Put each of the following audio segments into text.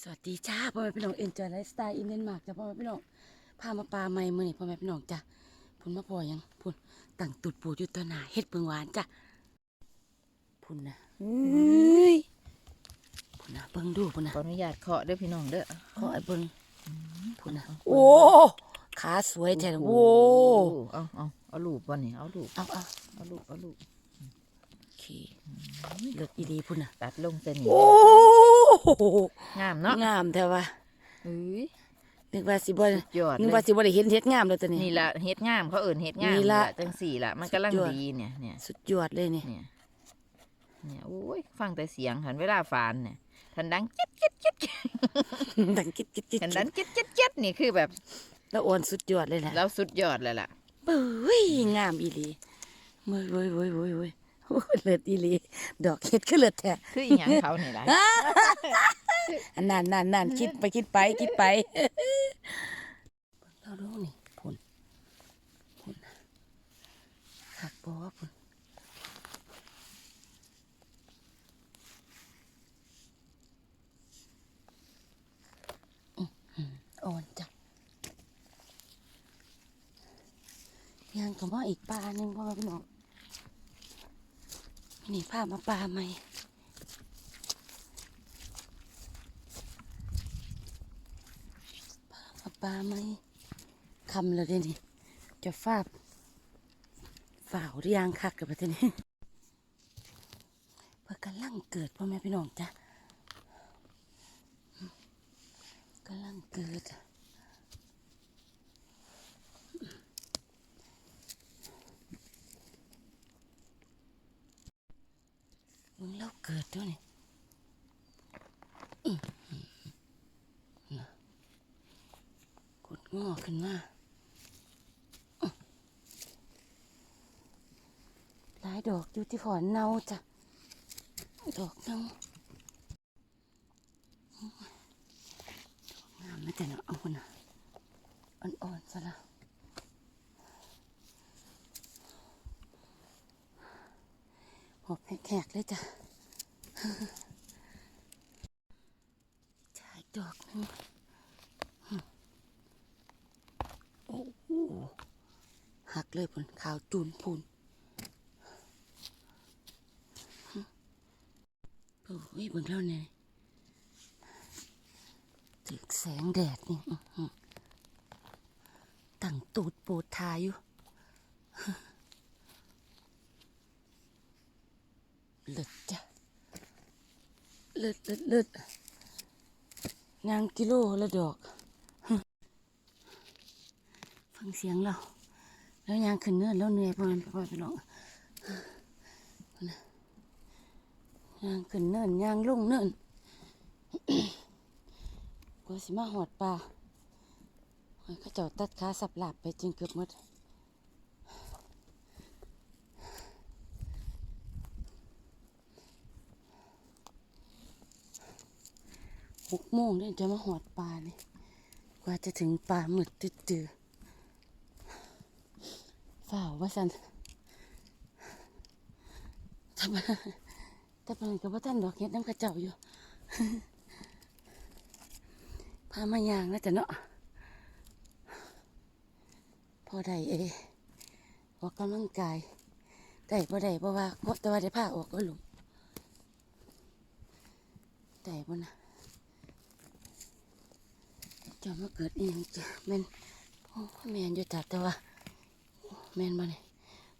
สวัสดีจ้าพ่อแม่พี่น้องเอ็นจอยไลฟ์สไตล์อินเดนมาร์กจ้าพ่อแม่พี่น้องพามาปลาใหม่มือนี่พ่อแม่พี่น้องจ้ะพุ่นมาพอยังพุ่นตั้งตุดปูอยู่ตัวหนาเฮ็ดเปิงหวานจ้ะพุ่นนะเอ้ยพุ่นนะเบิ่งดูพุ่นนะขออนุญาตเคาะเด้อพี่น้องเด้อขอไอ้เบิ่งพุ่นนะเอาโอ้ขาสวยแท้นะโอ้เอาเอาเอาลูกบ่นี่เอาลูกเอาเอาเอาลูกเอาลูกโอเคเลือดอีดีพุ่นนะตัดลงเส้นนี่โอ้ งามเนาะงามแท้ว่าเอ้ยนึกว่าสิบ่สุดยอดนึกเลว่ายสิบ่ได้เห็นเฮ็ดงามแล้วตัวนี้นี่ละเฮ็ดงามเขาเอิ่นเฮ็ดงามนี่ละจังสี่ละมันกำลังสุดยอดดีเนี่ยเนี่ยสุดยอดเลยนี่เนี่ยเนี่ยโอ้ยฟังแต่เสียงหันเวลาฟานเนี่ยทันดังจิ๊ดจิ๊ดจิ๊ดดังกิ๊ดกิ๊ดกิ๊ดทันดังจิ๊ดจิ๊ดจิ๊ดนี่คือแบบแล้วอ่อนสุดยอดเลยนะแล้วสุดยอดเลยล่ะเบ้ยงามอีหลีเว้ยเว้ยเว้ยเว้ย เว้ยโอ้ยเลิศอีหลีดอกเห็ดก็เลิศแท้คืออีหยังเขานี่ล่ะอันนั่นนั่นนั่นคิดไปคิดไปคิดไปเราดูนี่พุ่นพุ่นขักบอกว่าพุ่นอื้อหืออ่อนจ้ะยังก็มาอีกปลาหนึ่งพ่อพี่น้อง นี่พามาปลาใหม่ปลาปลาไหมคำเลยเดนี่จะฟาบฝ่าวหรือยังคักกับประเทศนี้เพื่อกำลังเกิดพ่อแม่พี่น้องจ้ะกำลังเกิด มึงเล่าเกิดด้วยนี่กดงอขึ้นมาหลายดอกอยู่ที่ขอนเนาจ้ะ ดอกเนาอื้องามไม่แต่เนาะเอาคนน่ะอ่อนๆซะละ อบแขกเลยจ้ะจ่ายดอกนึงโอ้โหหักเลยผลขาวจูนพูนโอ้ยบิ่งแล้วเนี่ยถึกแสงแดดนี่ตั้งตูดปูดทายอยู่เลิศจ้ะ เลิศเลิศเลิศนางกิโลละดอก ฟังเสียงเรา แล้วยางขึ้นเนื้อแล้วเหนื่อยพอมันพอไปน้องยางขึ้นเนินยางลงเนินกว่าสิมาหอดปลาเขาเจ้าตัดขาสับหลับไปจริงเกือบหมด หกโมงเนี่ยจะมาหอดปลาเนี่ยกว่าจะถึงปลาหมึดตื้อๆฝ่าวว่าสันทำไมแต่ปานกับว่าท่านดอกเห็ดน้ำกระเจ้าอยู่พามายางแล้วจะเนาะพอได้เอออกกำลังกายได้พอได้เพราะว่าแต่ว่าได้ผ้าออกก็หลุมได้บ่นะ จะมาเกิดเองจ้ะแม่นโอ้แม่นอยู่จัดแต่ว่าแมนบ่เนี่ย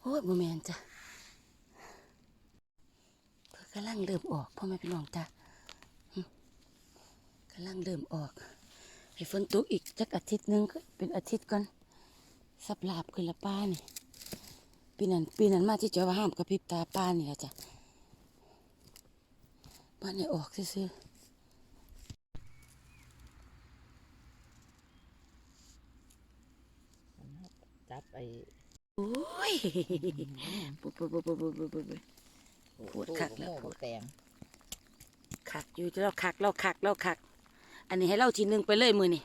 โอ้ยบ่แมนจ้ะเพิ่นกำลังเริ่มออกพ่อแม่พี่น้องจ้ะกำลังเริ่มออกให้ฝนตกอีกจักอาทิตย์หนึงก็เป็นอาทิตย์ก่อนสับลาบขึ้นละป้านี่ปีนั้นปีนั้นมาที่จ้าว่าห้ามกระพริบตาป้านี่แหละจ้ะป้านนี่ออกซื่อๆ โอ้ยปุ๊บปุ๊บปุ๊บปุ๊บปุ๊บปุ๊บปุ๊บปวดคักแล้วปวดแตงคักอยู่จะเราคักเราคักเราคัก อันนี้ให้เราทีหนึ่งไปเลยมือนี่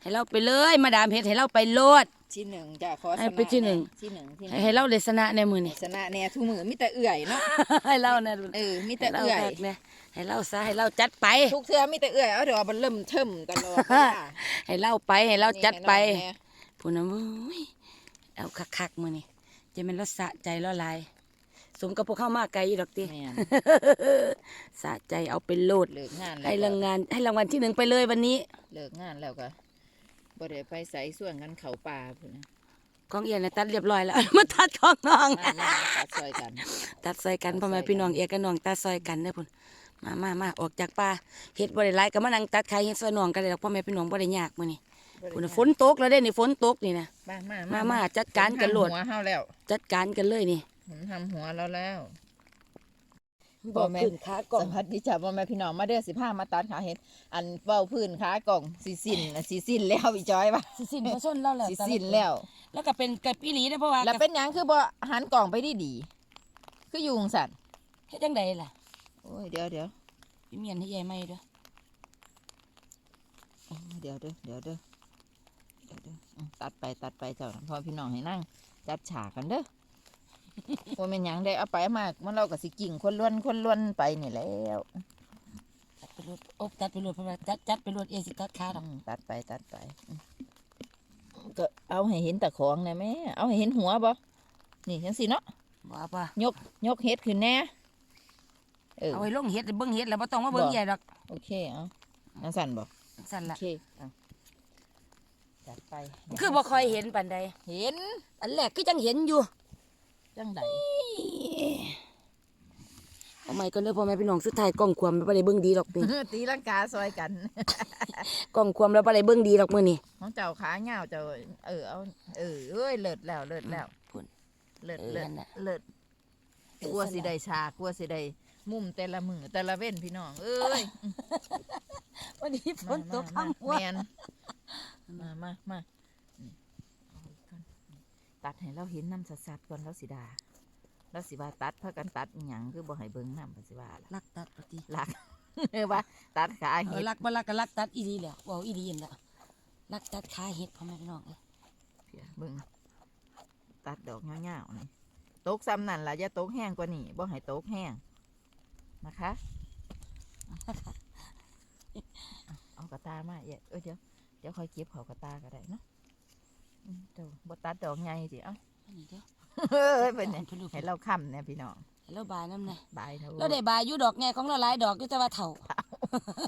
ให้เราไปเลย มาดามเฮ็ดให้เราไปโลด ที่หนึ่งจ้ะขอให้เป็นที่หนึ่ง ที่หนึ่งที่หให้นึ่งให้เราได้ชนะในมือนี่ ชนะแน่ทุกมือมีแต่เอื่อยเนาะ ให้เรานะเออมีให้แต่เราเอื่อย คักแน่ให้เราซะให้เราจัดไป ทุกเทื่อมีแต่เอื่อย เอาเดี๋ยวมันเริ่มเทิมตลอดเวลาให้เราไปให้เราจัดไปนี่ให้น้องแน่พูนนะมุ้ย เอาคักๆมือนี่จะเป็นรสสะใจละลาย สมกับพวกเข้ามาไกลอยู่ดอกติแม่น สะใจเอาเป็นโลดเลิกงานแล้วให้ก็รางงานให้รางวัลที่หนึ่งไปเลยวันนี้ เลิกงานแล้วก็บ่ได้ไปใส่ส่วนกันเขาป่าพุ่นนะกองเอียนนะตัดเรียบร้อยแล้ว มาตัดของน้อง มามาตัดซอยกัน ตัดซอยกันตัดพ่อแม่ซอยกันพี่น้องเอียกับน้องตัดซอยกันเด้อพุ่นมามามาออกจากป่าเฮ็ดบ่ได้หลายก็มานั่งตัดขายเฮ็ดซอยน้องกันเลยดอกพ่อแม่พี่น้องบ่ได้ยากมื้อนี้ พุ่นน่ะฝนตกแล้วเด้นี่ฝนตกนี่นะมามามามามาจัดการกันโลดหัวเฮาแล้ว จัดการกันเลยนี่ผมทำหัวเราแล้วบอกขึ้นขากล่อสงวัสดีจ้าพ่อแม่พี่น้องมาเด้อสิพามาตัดขาเห็ดอันเว้าพื้นขากล่องสีสิ้นน่ะสีสิ้นแล้วอีจอยปะสิสิ้นบ่ชนเราแล้วสีสิ้นแล้ว แล้วก็เป็นกับอีหลีเด้อเพราะว่าแล้วเป็นหยังคือบ่หันกล่องไปดีดีๆคือยุงสัตว์เฮ็ดจังไดล่ะโอ้ยเดี๋ยวเดี๋ยวพี่เมียนให้ยายใหม่เด้อโอ้ยเดี๋ยวเด้อเดี๋ยวเด้อเดี๋ยวเด้ออืม ตัดไปตัดไปเจ้าพ่อพี่น้องให้นั่ง จัดฉากกันเด้อว่าเป็นหยังได้เอาไปมากมันเราก็สิกิ่งคนล้วนคนล้วนไปนี่แล้วตัดไปรถอบตัดไปรถเพราะว่าจัดจัดไปรถเอสิตัดขาดอกอืมตัดไปตัดไปอืมก็เอาให้เห็นแต่ของนะแม่เอาให้เห็นหัวบ่นี่จังสิเนาะว่าป่ะยกยกเฮ็ดขึ้นแน่เออเอาไว้ลงเฮ็ดเบิ่งเฮ็ดแล้วบ่ต้องมาเบิ่งบ่ใหญ่ดอกโอเคเอาจังสั่นบ่สั่นโอละเคเอาจัด ไปคือบ่ค่อยเห็นปานใดเห็น อันแรกคือจังเห็นอยู่จังไดเอาใหม่ก็เด้อพ่อแม่พี่น้องสุดท้ายกล้องความบ่ได้เบิ่งดีดอกนี่ตีลังกาซอยกันกล้องความแล้วบ่ได้เบิ่งดีดอกมื้อนี้ของเจ้าขาเงาวเจ้าเออเอาเออเอ้ยเลิศแล้วเลิศแล้วพุ่นเลิศเออเลิศนั่นน่ะเลิศเออกลัวสั่นสิน่ะได้ฉากกลัวสิได้มุมแต่ละมือแต่ละเว้นพี่น้องเอ้ยวันนี้ฝนตกมาค่ำมาว่าแมนมามามานี่เอาอีกก่อนนี่ตัดให้เราเห็นน้ำสัดๆก่อนเราสิดาเราสิว่าตัดพากันตัดอหย่างคือบ่ให้เบิ่งน้ำปสิว่าล่ะลักตัดปฏิลักว่าตัดขาเอเห็อดลักบ่ลักก็ลักตัดอีดีแหล้วเว้าอีดีนั่นแหละลักตัดขาเฮ็ดพ่อแม่พี่น้องเอ้ยเพียเบิ่งตัดดอกเงาวๆนี่ตกซ้ำนั่นล่ะอย่าตกแห้งกว่านี้บ่ให้ตกแห้งนะคะ เอาเอากระตามาเอ้ยเอ้ยเดี๋ยวเดี๋ยวค่อยเก็บเขากระตาก็ได้เนาะอืมเจ้าบ่ตัดดอกใหญ่สิเอ้าอันนี้เด้อเฮ้ยเป็นเนี่ยพิ่นรู้ให้เราค้ำเนี่ยพี่น้องให้เราบายน้ำแน่บายเถอะเราได้บายอยู่ดอกแง่ของเราหลายดอกอยู่แต่ว่าเฒ่า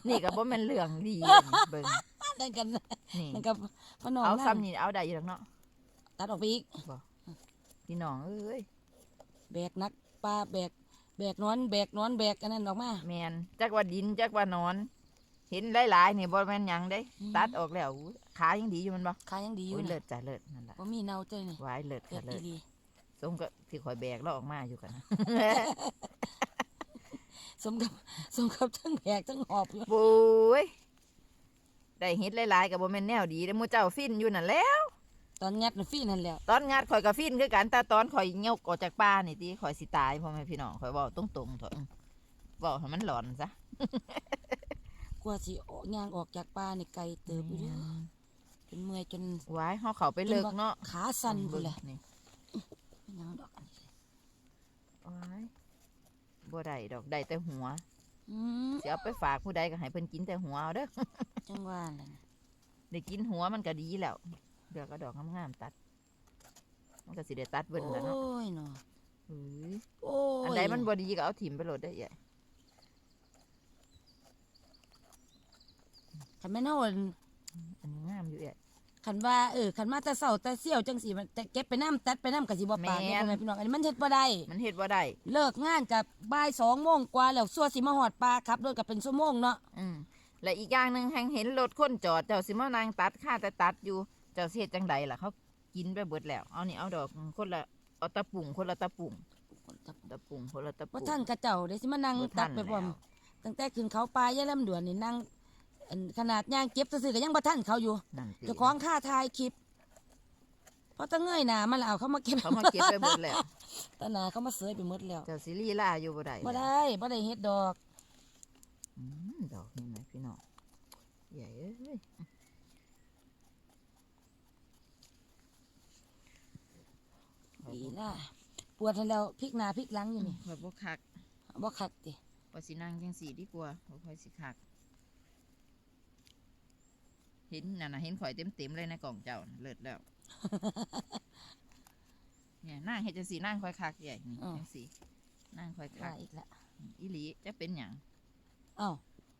นี่ก็บ่แม่นเรื่องดีเบิ่งนั่นกันนี่นั่นก็พ่อน้องเอานั่นซ้ำนี่เอาได้อยู่หรอกเนาะตัดออกไปอีกพี่น้องเอ้ยแบกนักปลาแบกแบกนอน แบกนอนแบกอันนั้นออกมาแมนจักว่าดินจักว่านอน เห็นหลายๆนี่บ่แม่นหยังเด้อืม ตัดออกแล้วอู้ขายังดีอยู่มันบ่ขายังดีอยู่โอ้ยเลินะศจ้ะเลิศนั่นล่ะบ่มีเน่าเจ้ยนี่หวายเลิศเกิค่ะดเลิอีศดีสมกับที่ข่อยแบกเราออกมาอยู่กันนะ สมกับสมกับทั้งแบกทั้งหอบอยู่โอ้ยได้เฮ็ดหลายๆก็บ่แม่นแนวดีเด้หมู่เจ้าฟินอยู่นั่นแหล้ว ตอนงัดน่ะฟี่นั่นแหล้ว ตอนงัดข่อยก็ฟินคือกันแต่ตอนข่อยยกออกจากป่านี่ติข่อยสิตายพ่อแม่พี่น้องข่อยเว้าตรงๆเถอะอืมเว้าให้มันหลอนซะ กลัวสิออกย่างออกจากป่านี่ไกลเติบอยู่เด้อจนเมื่อยจนวายเฮาเข้าไปเลิกเนาะขาสั่นพุ่นแหละนี่ไม่ยังดอกอันนี้วายบ่ได้ดอกได้แต่หัวอืมสิเอาไปฝากผู้ใดก็ให้เพิ่นกินแต่หัวเอาเด้อจังว่านั่นได้กินหัวมันก็ดีแล้วเดี๋ยวก็ดอกงามๆตัด มันก็สิได้ตัดเบิ่นแล้วเนาะโอ้ยเนาะเอ้ยโอ้ยอันใดมันบ่ดีก็เอาถิ่มไปโหลดได้ใหญ่ คันแม่นเฮาอั่นอันนี้งามอยู่ใหญ่คันว่าเออคันมาแต่เช้าแต่เสี่ยวจังสิมันแต่เก็บไปน้ำตัดไปน้ำก็สิบ่ปากแม่เด้นพ่อแม่พี่น้องอันนี้มันเฮ็ดบ่ได้ มันเฮ็ดบ่ได้เลิกงานกับบ่ายสองโมงกว่าแล้วสัวสิมาหอดปลาครับรถก็เป็นชั่วโมงเนาะอืมและอีกอย่างหนึงแฮงเห็นรถคนจอดเจ้าสิมานางตัดค่าแต่ตัดอยู่เจ้าสิเฮ็ดจังใดล่ะเขากินไปเบิดแล้ว เอานี่เอาดอกคนละเอาตะปุ่งคนละตะปุ่งตะปุ่งคนละตะว่าปุ่งท่านกระเจ้าเดี๋ยวสิมานั่งบ่ตัทัดนไปพร้อมแล้ว ตั้งแต่ขึ้นเขาปลายายลำดวนนี่นั่ง อันขนาดย่างเก็บซื่อๆก็ยังบ่ทันเขาอยู่นั่นสิเจ้าของค่าถ่ายคลิปเพราะตะเงยหน้ามาแล้วเอาเขามาเก็บเขามาเก็บไปเบิดแล้วตาหนาเขามาเสยไปหมดแล้วเจ้าสิลีลาอยู่บ่ได้บ่ได้บ่ได้เฮ็ดดอกอืมดอกนี่ไหมพี่น้องใหญ่เอ้ยน่าปวดให้แล้วพลิกหน้าพลิกหลังอยู่นี่ข่อยบ่คักบ่คักติข่อยสินั่งจังสี่ดีกว่าบ่ค่อยสิคัก เห็นน่ะนะเห็นข่อยเต็มๆเลยในกล่องเจ้าน่ะเลิศแล้วเนี่ยนั่งเฮ็ดจังสี่นั่งค่อยคักใหญ่นี่จังสี่นั่งค่อยคัว่ากอีกละอีหลีจะเป็นหยังอ้าว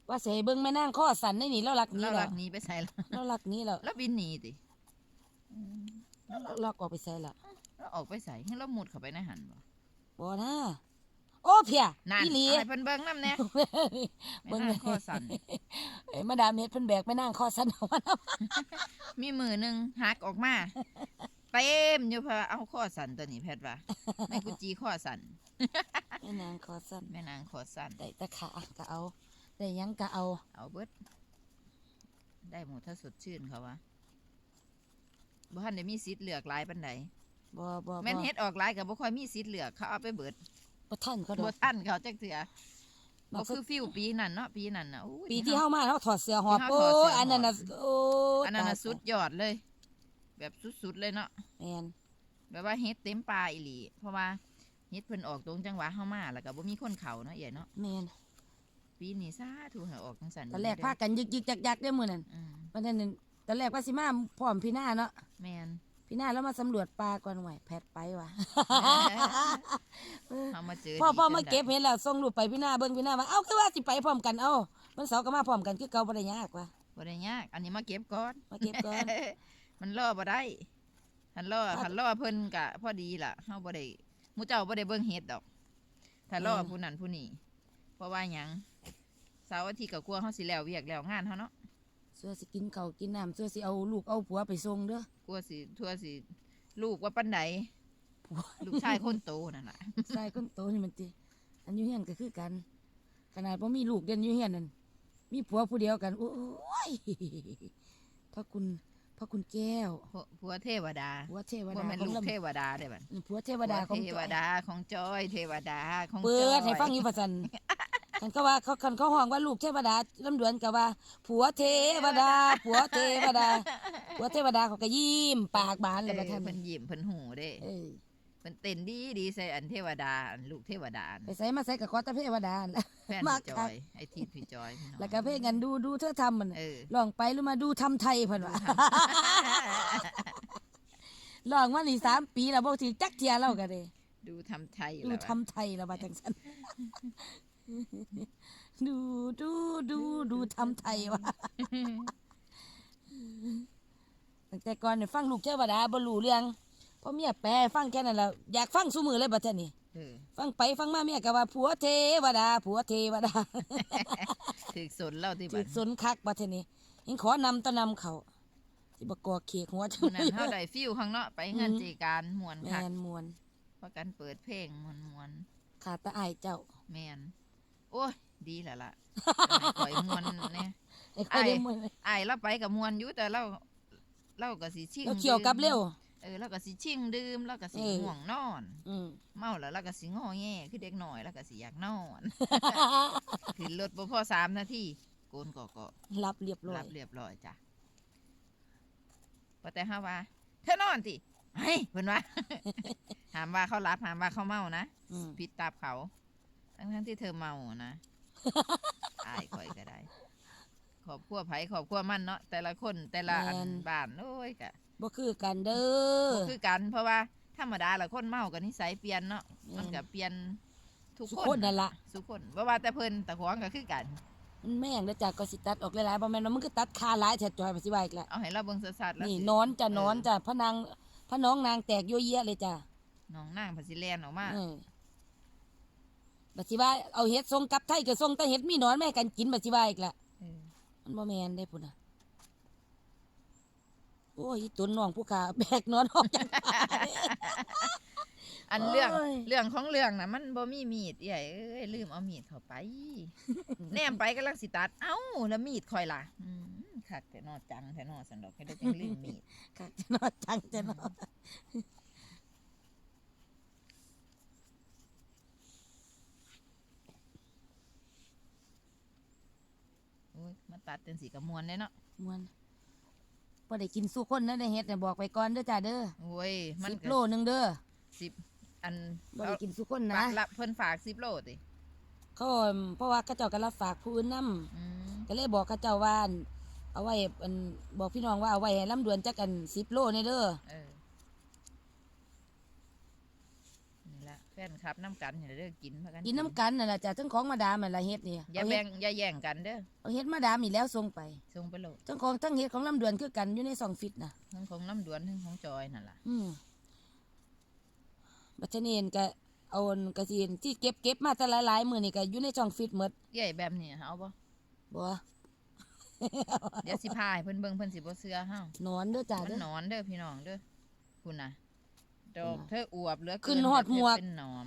ว่าสิให้เบิ่งแม่นางข้อสั่นได้นี่เราลักหนี้เราแล้ลัวกหนี้ไปใส่แล้วเราลักหนี้แล้วแล้วบินหนีติอืมเราลักออกไปใส่แล้วแล้วออกไปใส่ให้เรามุดเข้าไปในหันบ่บ่นะ โอ้เพียนั่นอีหลีเอาให้เพิ่นเบิ่งนำแน่เบิ่งแม่นางข้อสั่นเอ้ยมาดามเฮ็ดเพิ่นแบกแม่นางข้อสั่นออกมามีมือหนึ่งหักออกมาเต็มอยู่เพอเอาข้อสันตัวนี้แพทย์ว่าแม่กุจีข้อสันแม่นางข้อสั่นแม่นางข้อสันได้แตะขาก็เอาได้หยังก็เอา เอาเบิดได้หมดถ้าสดชื่นเขาว่าบ่ทันได้มีสิทธิ์เลือกหลายปานใดบ่บ่แม่นบ่เฮ็ดออกหลายก็บ่ค่อยมีสิทธิ์เลือกเขาเอาไปเบิด บ่ทันเขาดอบ่กทันเขาจักเทื่อมับ่นคือฟิวปีนั้นเนาะปีนั้นน่ะโอ้ย ปีที่เฮามาเฮาถอดเสื้อหอบที่โอ้เฮาถอดเสื้อหอบ อันนั้นน่ะโอ้อันนั้นน่ะตายสุดยอดเลย แบบสุดๆเลยเนาะ แม่นแบบว่าเฮ็ดเต็มป่าอีหลี เพราะว่าเฮ็ดเพิ่นออกตรงจังหวะเฮามาแล้วก็บ่มีคนเขาเนาะเอ๋เนาะ แม่นปีนี้สาธุให้ออกจังซั่นตอนแรกพากันยึกๆยักๆเด้อมื้อนั้นอืมวันนั้นน่ะตอนแรกว่าสิมาพร้อมพี่หน้าเนาะ แม่น พี่หน้าแล้วมาสำรวจปลาก่อนไหวแพทไปว่ะเอามาเจอพ่อดีพ่อจังมาใดเก็บเห็นแล้วส่งรูปไปพี่หน้าเบิ่งพี่หน้าว่าเอ้าคือว่าสิไปพร้อมกันเอ้ามันเสาร์ก็มาพร้อมกันคือเก่าบ่ได้ยากว่ะบ่ได้ยาก อันนี้มาเก็บก่อนมาเก็บก่อนมันล่อบ่ได้หันล่อครับหันล่อเพิ่นกะพอดีล่ะเฮาบ่ได้หมู่เจ้าบ่ได้เบิ่งเฮ็ดดอกถ้าล่อแม่นผู้นั้นผู้นี้เพราะว่าหยังเสาร์อาทิตย์ก็กลัวเฮาสิแล้วเวียกแล้วงานเฮาเนาะเสื้อสิกินข้าวกินน้ำเสื้อสิเอาลูกเอาผัวไปส่งเด้อ กลัวสิทั่วสิ ลูกว่าปานใดผัว ลูกชายคนโตนั่นน่ะใส่คนโตนี่มันติอันอยู่เฮียนก็คือกัน ขนาดบ่มีลูกเด่นอยู่เฮียนนั่นมีผัวผู้เดียวกัน โอ้ยพระคุณพระคุณแก้วผัวผัวเทวดาผัวเทวบ่ดาแม่นของลูกลำเทวดาได้บัดผัวเทวดาของเทวดาของจอย เทวดาของเปิจอยดให้ฟังอยู่ประจัน คันก็ว่าเขาคันเขาห้องว่าลูกเทวดาลำดวนก็ว่า ผัวเทวดา ผัวเทวดา ผัวเทวดาเขาก็ยิ้มปากบานเอเลยอประท่านเพิ่นยิ้มเพิ่นหูเด้เออเพิ่นเต้นดีดีใส่อันเทวดาอันลูกเทวดาอันไปใส่มาใส่กับคอตะเทวดานั่นแหละแฟนมาพี่จคัอกยไอ้ทีพี่จอยพี่น้องแล้วก็เพลงกันดูดูเธอทำมันเออลองไปหรือมาดูทำไทยเพิ่นว่าลองมานี่สามปีแล้วบ่ถือจักเทียเราก็ได้ดูทำไทยดูแล้วทำไทยแล้วว่าจังซั่น ดูดูดูดูทำไทยว่ะตั้งแต่ก่อนเนี่ยฟังลูกเทวดาบ่รู้เรื่องเพราะเมียแปลฟังแค่นั้นแหล้วอยากฟังซุมือเลยบัดเทอนี้เออฟังไปฟังมาเมียก็ว่าผัวเทวดาผัวเทวดาถึกสนเล่าที่จืบัดดสนคักบัดเทอนี้ยังขอนำตะนำเขาสิบ่กอเขียกหัวจัมื้อนั้นเฮาได้ฟิวข้างเนาะไปเงินอืมจีการม่วนแมคักนมวนเพราะกันเปิดเพลงม่วนม่วนขาดตะอายเจ้าๆแม่นโอ้ยดีแล้วล่ะให้ข่อยม่วนเนี่ยไอ้ค่อยได้อ้ายมวนอ้ายเราไปกับม่วนอยู่แต่เราเราก็สิชิ่งแล้วเขียวกลับเร็ว เออเราก็สิชิ่งดื่มเราก็สิเออ ง่วงนอน อืมเมาแล้วเราก็สิงอแงคือเด็กหน่อยแล้วก็สิอยากนอนขึ้นรถบ่พอสามนาทีโกนก็ก็รับเรียบร้อรัยบเรียบร้อยจ้ะพอแต่ฮาว่าเธอนอนติเฮ้ยเพิ่นว่าหามว่าเขารับหามว่าเขาเมานะอืมผิดตามเขา ทั้งทั้งๆที่เธอเมานะอายข่อยก็ได้ ขอบครัวไผขอบครัวมันเนาะแต่ละคนแต่ละอันบ้านโอ้ยกะบ่คือกันเด้อ บ่คือกันเพราะว่าธรรมดาละคนเมากันนิสัยเปลี่ยนเนาะแม่น มันก็เปลี่ยนทุกทุกคคนนนั่นล่ะทุกคนบ่ว่าแต่เพิ่นแต่ของก็คือกัน มันแม่งแล้วจากก็สิตัดออกหลายๆบ่แม่นว่ามึงก็ตัดคาหลายแท้จอยไปสิว่าอีกแล้วเอาให้เราเบิ่งสัดๆแล้วนี่สินอนจ้ะเออนอนจ้ะพระนางพระน้องนางแตกยั่วเยี่ยเลยจ้ะน้องนางพสิแลนออกมา เออ บัดสิว่าเอาเห็ดทรงกลับไทยก็ทรงแต่เห็ดมีหนอนแม่ให้กันกินบัดสิว่าอีกละเออมันบ่แม่นได้พุ่นน่ะโอ้ยอีตุนน้องผู้ขาแบกหนอนออกจากอันเรื่องโอ้ย เรื่องของเรื่องน่ะมันบ่มีมีดใหญ่เอ้ยลืมเอามีดเข้าไป แนมไปกำลังสิตัด เอ้าแล้วมีดคอยล่ะอืมคักแต่นอจังแต่นอสันดอกให้ได้จังลืมมีด ค่ะจะนอนจังจะนอน โอ้ยมา ตัดจังสีกระมวลได้เนาะมวนบ่ได้กินสู้คนนะได้เฮ็ดน่ะบอกไปก่อนเด้อจ้าเด้อโอ้ยมันสิบก็โลหนึงเด้อสิบอันบ่ได้กินสุกคนฝานะกรับเพิ่นฝากสิบโลติเขาเพราะว่าเขาเจ้าก็รับฝากผู้อื่นนํอืมก็เลยบอกเขาเจ้าว่าอั่นเอาไว้อันบอกพี่น้องว่าเอาไว้ให้ลำดวนจักกัน10โลนี่เด้อเออนี่ละ แฟนครับน้ำกันอย่าเด้อกินพากันกินน้ำกันนั่นล่ะจ้ะทั้งของมาดามนั่นล่ะเฮ็ดนี่อย่าเอาแบ่เฮ็ดงอย่าแย่งกันเด้อเอาเฮ็ดมาดามนี่แล้วส่งไปส่งไปโลดทั้งของทั้งเฮ็ดของลำดวนคือกันอยู่ในสองฟิตน่ะทั้งของน้ำดวนทั้งของจอยนั่นล่ะอืมบัดนี้เห็นก็เอาอันกระสินที่เก็บเก็บมาแต่หลายๆมื้อนี่ก็อยู่ในช่องฟิตหมดใหญ่แบบนี้เอาบ่บ่เดี๋ยวสิพายเพิ่นเบิ่งเพิ่นสิบ่เชื่อเฮานอนเด้อจ้ามันเด้อหนอนเด้อพี่น้องเด้อคุณน่ะ ดอกคุณน่ะเธออวบเหลือเกิขึ้นฮอดหมวก เป็นหนอม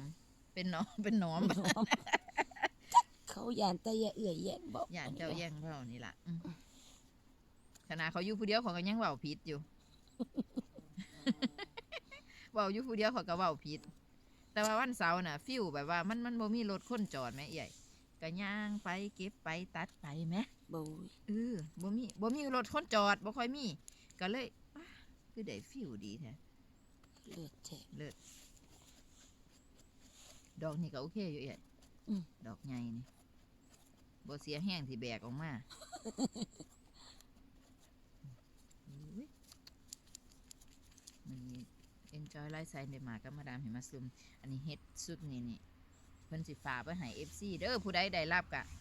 เป็นหนอมเป็นหนอมเขาย่านแต่อย่าเอื่อยแย่งบ่ย่านเจ้าแย่งเว้านี่ล่ะอืมขณะเขาอยู่ผู้เดียวเขาก็ยังเว้าผิดอยู่ เว้าอยู่ผู้เดียวเขาก็เว้าผิด แต่ว่าวันเสาร์น่ะ ฟิวแบบว่ามันมันบ่มีรถคนจอดแหม่ใหญ่ก็ย่างไปเก็บไปตัดไปแหม บ่ยเออบ่มีบ่มีรถคนจอดบ่ค่อยมี ก็เลยอะคือได้ฟิวดีแท้ เลือดแท้เลิศดอกนี่ก็โอเคอยู่ใหญ่อืม ดอกใหญ่นี่บ่เสียแห้งที่แบกออกมาอุ๊ยมันนี่ enjoy ไลฟ์สไตล์เดมากับมาดามเห็นมาซุม อันนี้เฮ็ดสุดนี่นี่เพิ่นสิฝากไปให้ FC เด้อผู้ใดได้รับกะนั่น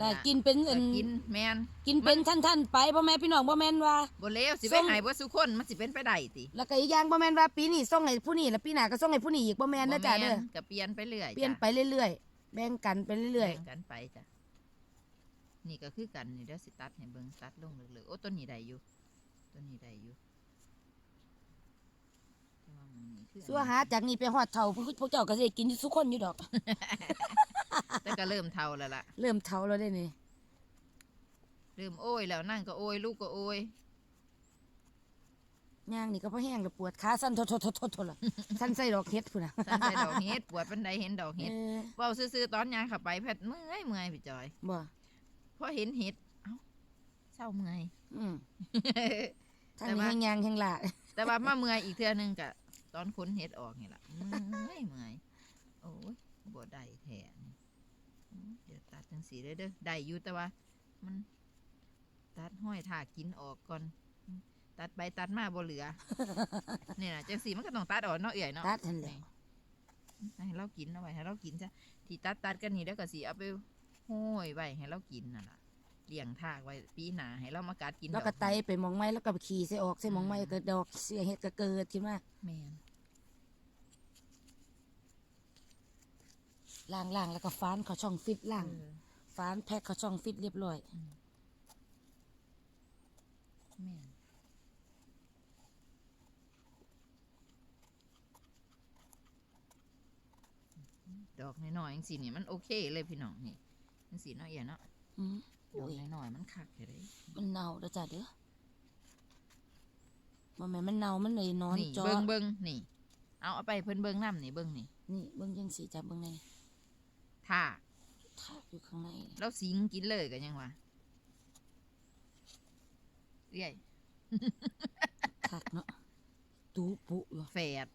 ก็ล่ะกินเป็นก็อันกินแมนกินเป็นท่านๆไปบ่แม่นพี่น้องบ่แม่นว่าบ่เลวสิส้ไปมให้บ่สุคนมันสิเป็นไปได้ติแล้วก็อีกอย่างบ่แม่นว่าปีนี้ส่งให้ผู้นี้แล้วปีหน้าก็ส่งให้ผู้นี้อีกบ่แม่นนะจ้าเด้อบ่แม่นก็เปลี่ยนไปเรื่อยเปลี่ยนจ้ะไปเรื่อยๆแบ่งกันไปเรื่อยแบ่งกันไปจ้ะนี่ก็คือกันนี่เดี๋ยวสิตัดให้เบิ่งตัดลงเลือๆโอ้ต้นนี้ได้อยู่ต้นนี้ได้อยู่แต่ว่ามันนี่คือ ๆ สัวหาจากนี้ไปฮอดเฒ่าพวกพวกเจ้าก็สิได้กินอยู่ทุกคนอยู่ดอก แต่ก็เริ่มเท่าแล้วล่ะ เริ่มเฒ่าแล้วเด้นี่เริ่มโอ้ยแล้วนั่งก็โอ้ยลูกก็โอ้ยย่างนี่ก็พอแห้งแล้วปวดขาสั่นทดๆๆๆล่ะ สั่นใส่ดอกเฮ็ดพุ่นน่ะสันใส่ดอกเฮ็ดปวดปันใดเห็นดอกเฮ็ดเออเว้าซื่อๆตอนยางเขับไปแพทเมื่อยเมื่อยพี่จอยบ่พอเห็นเห็ดเอ้าเศร้าเมื่อย อืมทางแต่นี้ว่า แห้งยางแห้งละแต่ว่ามาเมื่อยอีกเทื่อนึงกะ ตอนค้นเห็ดออกนี่ล่ะเมื่อยเมื่อยโอ้ยบ่ได้แท้นี่อืมเดี๋ยวตัดจังสีเด้อเด้อได้อยู่แต่ว่า มัน ตัดห้อยถากกินออกก่อนอืมตัดไปตัดมาบ่เหลือ เนี่ยนะจังสีมันก็ต้องตัดออกเนาะเอื่อยเนาะตัดทันแหล้วให้เรากินเอาไว้ให้เรากินจ้ะที่ตัดตัดกันนี่แล้วก็สิเอาไปห้อยไว้ให้เรากินน่ะล่ะ เลี้ยงทากไว้ปีหน้าให้เรามากัดกินแล้วก็ดอไตไปหมองไม้แล้วก็ขี่ใส่ออกใส่หมองไม้ก็ดอกเสียเฮ็ดก็เกิดขึ้นมาแม่นล้างๆแล้วก็ฟานเขาช่องฟิตล้าง เออฟานแพ็คเขาช่องฟิตเรียบร้อย แม่นดอกน้อยๆจังสินี่มันโอเคเลยพี่น้องนี่จังสิเนาะเอียเนาะ อืม ดโอ้อกยน้อยๆมันคักอยู่เลยมันเน่าเด้อจ้ะเด้อบ่แม่นมันเน่ามันเลยนอนนี่จอเบิ่งเบิ่งนี่ เอาเอาไปเพิ่นเบิ่งน้ำนี่เบิ่งนี่นี่เบิ่งจังสีจ้ะเบิ่งในท่าทากอยู่ข้างในนี่แล้วสิงกินเลยกันยังวะเรื่อยคักเนาะตูปุอยู่แฝด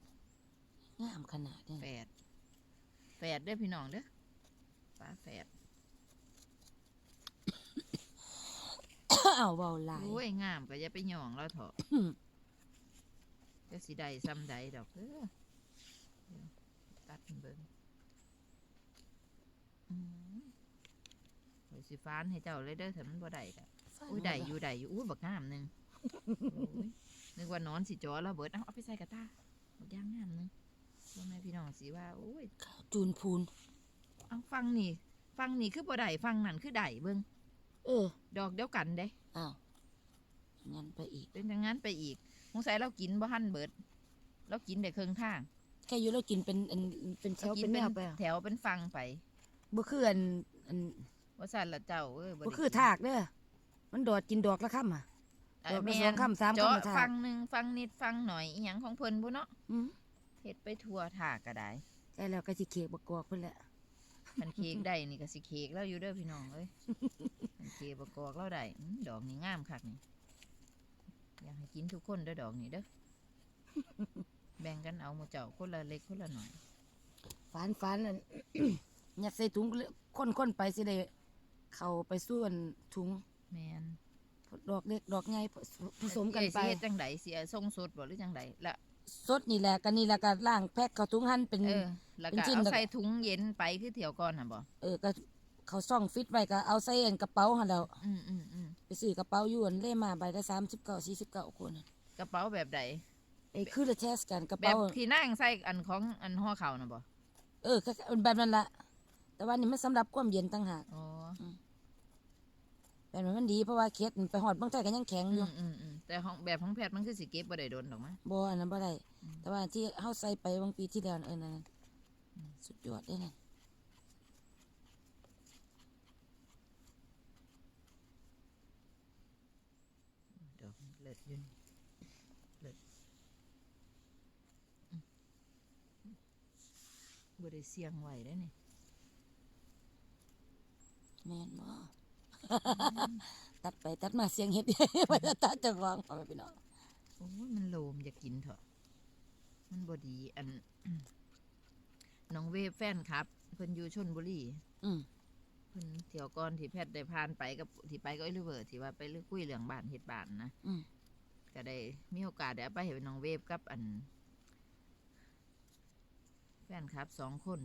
งามขนาดนี้แฝดแฝดเด้อพี่น้องเด้อปลาแฝด เอาเว้าหลายโอ้ยงามก็อย่าไปหย่องแล้วเถอะอืมจะสิได้ซ้ำใดดอกเด้อเดี๋ยวตัดเบิ่งอืมข้อยสิฟ้านให้เจ้าเลยเด้อถ้ามันบ่ได้ก็อุ้ยได้อยู่ได้อยู่อุ้ยบักงามหนึงโอ้ยนึกว่านอนสิจอแล้วเบิดเอาเอาไปใส่กระตาบักย่างงามหนึงพ่อแม่พี่น้องสิว่าโอ้ยจูนพูนเอาฟังนี่ ฟังนี่คือบ่ได้ฟังนั่นคือได้เบิ่งเออ ดอกเดียวกันเด้ อ้าวงั้นไปอีก เป็นอย่างนั้นไปอีกสงสัยเรากินบ่ทันเบิด เรากินได้ครึ่งทางแค่อยู่แล้วกินเป็นอันเป็นแถเราวกิเป็นแนเป็นวไปอะแถวเป็นฟังไปบ่คืออันอันว่าสั่นละเจ้าเอ้ยบ่คือทากเด้อมันดอดกินดอกละค่ำอะไอ้ดอกละแม่สองนคำสามเจาะคำละทากฟังหนึงฟังนิดฟังหน่อยอีหยังของเพิ่นบุเนาะอืมเฮ็ดไปทั่วถากก็ได้ได้แล้วก็สิเค้กบักกอกเพิ่นแหละ มันเค้กได้นี่ก็สิเค้กแล้วอยู่เด้อพี่น้องเอ้ย มันเค้กประกอบเราได้อืมดอกนี่งามคักนี่อยากให้กินทุกคนเด้อดอกนี่เด้อแบ่งกันเอาหมู่เจ้าคนละเล็กคนละหน่อยฝานฝานนั่นยัดใส่ถุงคนคนๆไปสิได้เข้าไปส่วนถุงแม่นดอกเล็กดอกใหญ่ผสมกันไปเอ้ยสิเฮ็ดจังไดสิเอาส่งสดบ่หรือจังไดละสดนี่แหละกันนี่แหละก็ล่างแพ็คเข้าถุงหั่นเป็นเออแล้วเป็นก็ชิ้นเอาแบบใส่ถุงเย็นไปคือเที่ยวก่อนน่ะบ่เออก็ เขาซ่องฟิตไว้ก็เอาใส่อันกระเป๋าหั่นแล้วอืมอืมอืมไปซื้อกระเป๋าอยู่อันเล่มาใบละ39 49คนน่ะกระเป๋าแบบใดไอ้คือละแทสกันกระแบเป๋าบที่นั่งใส่อันของอันห่อเข่าน่ะบ่เออก็แบบนั้นละแต่ว่านี่มันสำหรับความเย็นต่างหากอ๋อแบบนั้นมันดีเพราะว่าเคสมันไปหอดบางไทยก็ยังแข็งอือยู่มอืมอืมแต่ของแบบของแพทย์มันคือสิเก็บบ่ได้โดนดอกมั้ยบ่อันนั้นบ่ได้อืมแต่ว่าที่เฮาใส่ไปบางปีที่แล้วน่ะเออนั่นน่ะสุดยอดเลยนั่น ด อกเลิศอยืนเลิศบ่ได้เสียงไหวได้นี่แม่นบ่ตัดไปตัดมาเสียงเฮ็ดไปตัดเจ้าของเอาไปพี่น้องโอ้ยมันโลมอยากกินเถอะ มันบ่ดี อันน้องเวฟแฟนครับ เพิ่นอยู่ชนบุรีอืมเพิ่นเที่ยวก่อนที่แพทย์ได้ผ่านไปกับที่ไปก็ไอ้ลิเวอร์ที่ว่าไปเรื่องคุยเรื่องบ้านเฮ็ดบ้านนะอื ก็ได้มีโอกาสได้เอาไปเห็นน้องเวฟกับอัน แฟนครับสองคน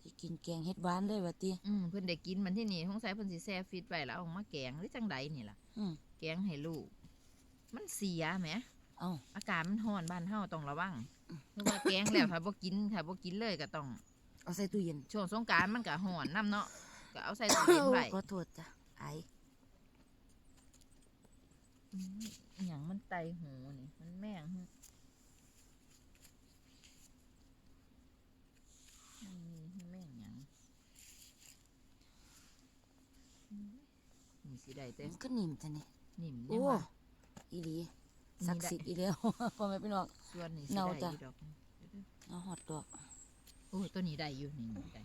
ที่กินแกงเฮ็ดหวานเลยว่าติ อืมเพิ่นได้กินมันที่นี่สงสัยเพิ่นสิแซ่ฟิตไว้แล้วเอามาแกงหรือจังใดนี่ล่ะอืม แกงให้ลูก มันเสียแหม เอ้า อากาศมันร้อนบ้านเฮาต้องระวังเพราะว่าแกงแล้วถ้าบ่กินถ้าบ่กินเลยก็ต้อง เอาใส่ตู้เย็นช่วงสงกรารมันก็ร้อนน้ำเนาะก็เอาใส่ตู้เย็นไว้ ขอโทษจ้ะไอ อืมอหย่างมันไตหูนี่ มันแม่งฮึมันมีแม่งหยังอืมนี่สิได้แต่มันก็นิ่มจ้ะนี่นิ่มโอ้เนี่ยว่าอีหลีศักดิ์สิทธิ์อีแล้วพ่อแม่พี่น้อง ส่วนนี้สิเนาได้จ้ะ อยู่ดอกเอาหอดดอกโอ้ตัวนี้ได้อยู่นี่นี่ได้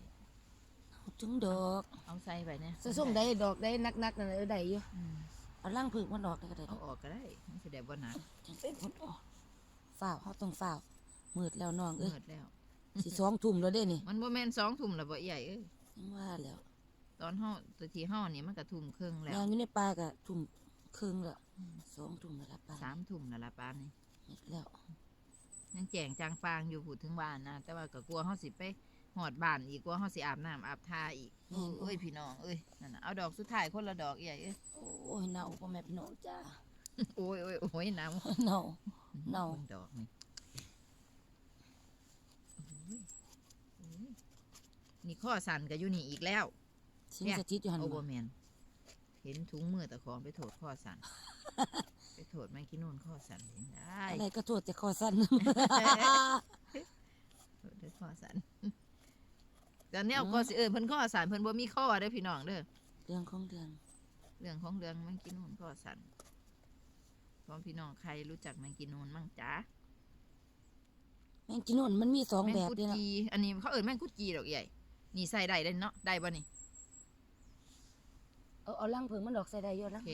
เอาถึงดอกเอาใส่ไปเนี่ยใส่ส่งได้ดอกได้นักๆนั่นน่ะเออได้อยู่อืม เอาล่างผึ่งมันดอกได้ก็ได้เอาออกก็ได้มันสิได้บ่หนักจังเป็นผลออกฝ้าวเฮาต้องฝ้าวมืดแล้วน้องเอ้ยเมิดแล้ว สิสองทุ่มแล้วเด้นี่มันบ่แม่นสองทุ่มแล้วบ่ใหญ่เอ้ยยังว่าแล้วตอนเฮาตัวที่เฮานี่มันก็ทุ่มครึ่งแล้วยางอยู่ในป่าก็ทุ่มครึ่งแล้วสองทุ่มแล้วล่ะป่าสามทุ่มแล้วล่ะปานนี้เฮ็ดแล้ว ยังแจงจางฟางอยู่พูดถึงบ้านนะแต่ว่าก็กลัวเฮาสิไป หอดบ้านอีกกลัวเฮาสิอาบน้ำอาบทาอีกเอ้ยพี่น้องเอ้ยนั่นน่ะเอาดอกสุดท้ายคนละดอกใหญ่เอ้ยโอ้ยเน่าพ่อแม่พี่น้องจ้าโอ้ยโอ้ยโอ้ยน้เน่าำเนาบิ่งดอกนี่โอ้ยโอ้ยนี่ข้อสั่นก็อยู่นี่อีกแล้วสิงสถิตอยู่หั่นโอบ่เบอร์แมนเห็นถุงมือตะของไปโถดข้อสั่นไปโถดแม่กินนู่นข้อสั่นเห็นได้อะไรก็โทษแต่คอสั้นโถดด้วยข้อสั่น ตอนนี้เอาข้อสิเออเพิ่นข้อสั่นเพิ่นบ่มีข้อเด้อพี่น้องเด้อเรื่องของเรื่องเรื่องของเรื่องแมงกินนูนข้อสั่นพร้อมพี่น้องใครรู้จักแมงกินนูนมั่งจ๊ะแมงกินนู่นมันมีสองแมงแบบกุดเด้นะจีอันนี้เขาเอิ้นแมงกุดจีดอกใหญ่นี่ใส่ได้เด้เนาะได้บ่นี่เอาเอาล่างผึ่งมันดอกใส่ได้อยู่โอล่างเค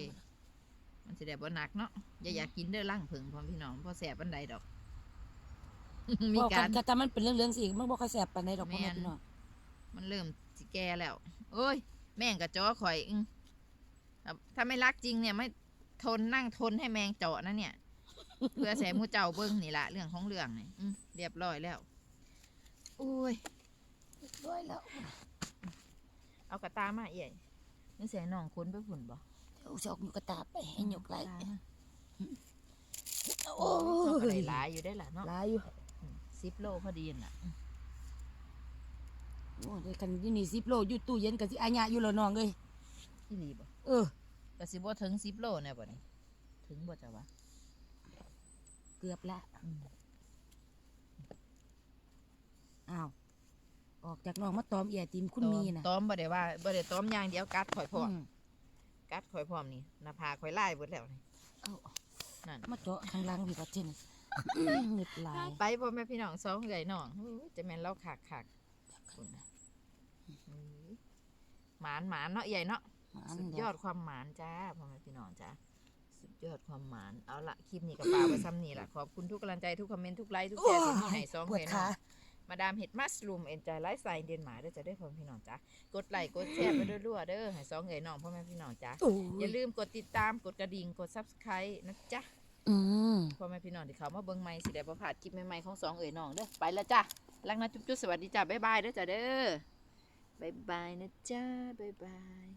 มันสิได้บ่หนักเนาะอย่าอยากกินเด้อล่างเพิงพร้อมพี่น้องเพอแสบปันใดดอก มีบอกกากัรนก็แต่มันเป็นเรื่องๆสิมันบ่ค่อยแซ่บปานใดดอกพ่อแม่แม่น พี่น้อง มันเริ่มสิแก่แล้วโอ้ย แม่งกระจอข่อยอึ้งถ้าไม่รักจริงเนี่ยไม่ทนนั่งทนให้แมงเจาะนะเนี่ย เพื่อแสหมูเจ้าเบิ้งนี่ละเรื่องของเรื่องนี่อืมเรียบร้อยแล้วโอ้ยร้อยแล้ว เอากระตามาเอี่ยนี่เสียน้องค้นไปฝุ่นบ่เดี๋ยวสิเอาอยู่กระตาไปให้ยกไหลตามาโอ้โอ้ยยหลายอยู่ได้อล่ะเนาะหลายอยู่สิบโลพอดีน่ะ โอ้ยเดี๋ยวคันอยู่นี่10โลอยู่ตู้เย็นก็สิอาญะอยู่แล้วน้องเอ้ยที่รีบ่เออ ก็สิบ่ถึงสิบโลแน่บ่นี่ถึงบ่จ้ะวะเกือบละอืมอ้าวออกจากน้องมาตอมเอียติมคุณมีน่ะต้อมบ่ได้ว่าบ่ได้ต้อมอย่างเดียวกัดข่อยพร้อมอืมกัดข่อยพร้อมนี่หน้าผากข่อยไล่เบิดแล้วนี่ เอานั่น มาเจาะข้างหล่างพี่ก็เช่นเงึดหลาย ไปพ่อแม่พี่น้องสองใหญ่น้องอู้ยจะแม่นเราขากขากคุณนะอื้อ หมานหมานเนาะใหญ่เนาะมาอันสุดเดียยอวดความหมานจ้าพ่อแม่พี่น้องจ้าสุดยอดความหมานเอาละคลิปนี้กับปลากไว้ซ้ำนี่แหละขอบคุณทุกกำลังใจทุกคอมเมนต์ทุกไลค์ทุกแชร์ที่มีให้สองปวดเห็นขามาดามเห็ดมัสลูมเอ็นจอยไลฟ์สไตล์เดนมาร์กเด้อจะได้พ่อแม่พี่น้องจ้ะกดไลค์กดแชร์ไปรัวๆเด้อให้สองเอ๋ยน้องพ่อแม่พี่น้องจ้ะโอ้อย่าลืมกดติดตามกดกระดิ่งกด subscribe นะจ๊ะอืมพ่อแม่พี่น้องที่เขามาเบิ่งใหม่สิได้บ่พลาดคลิปใหม่ๆของสองเอ๋ยน้องเด้อไปแล้วจ้ะรักนะจุ๊บๆสวัสดีจ้ะบ๊ายบายเด้อจ้ะเด้อ บายบายนะจ้าบายบาย